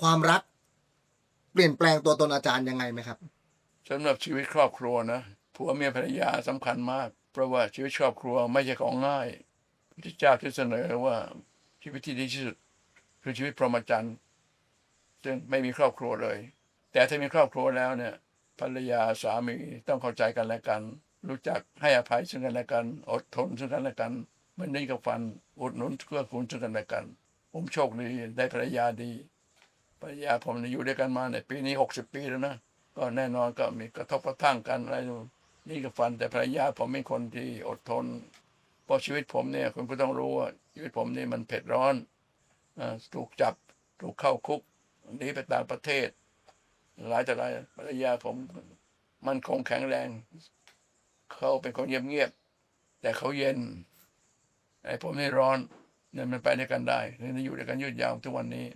ความรัก เปลี่ยนแปลงตัวตนอาจารย์ยังไงไหมครับ สำหรับชีวิตครอบครัวนะผัวเมียภรรยาสำคัญมาก เพราะว่าชีวิตครอบครัวไม่ใช่ของง่ายพระเจ้าที่เสนอว่าชีวิตที่ดีที่สุดคือชีวิตพรหมจรรย์ซึ่งไม่มีครอบครัวเลย แต่ถ้ามีครอบครัวแล้วเนี่ย ภรรยาสามีต้องเข้าใจกันและกัน รู้จักให้อภัยซึ่งกันและกัน อดทนซึ่งกันและกันเหมันนี่กับฟันอุดหนุนเกื้อกูลซึ่งกันและกัน ผมโชคดีได้ภรรยาดี ภรรยาผมเนี่ยอยู่ด้วยกันมาในยปีนี้หกสิบปีแล้วนะก็แน่นอนก็มีกระทบกระทั่งกันอะไรอยู่นี่ก็ฟันแต่ภรรยาผมเป็นคนที่อดทนเพราะชีวิตผมเนี่ยคุณก็ต้องรู้ว่าชีวิตผมนี่มันเผ็ดร้อนอ่าถูกจับถูกเข้าคุกหนีไปต่างประเทศ หลายแต่หลายภรรยาผมมันคงแข็งแรงเขาเป็นคนเงียบๆแต่เขาเย็นไอ้ผมนี่ร้อนเนี่ยมันไปด้วยกันได้เลยอยู่ด้วยกันยืดยาวทุกวันนี้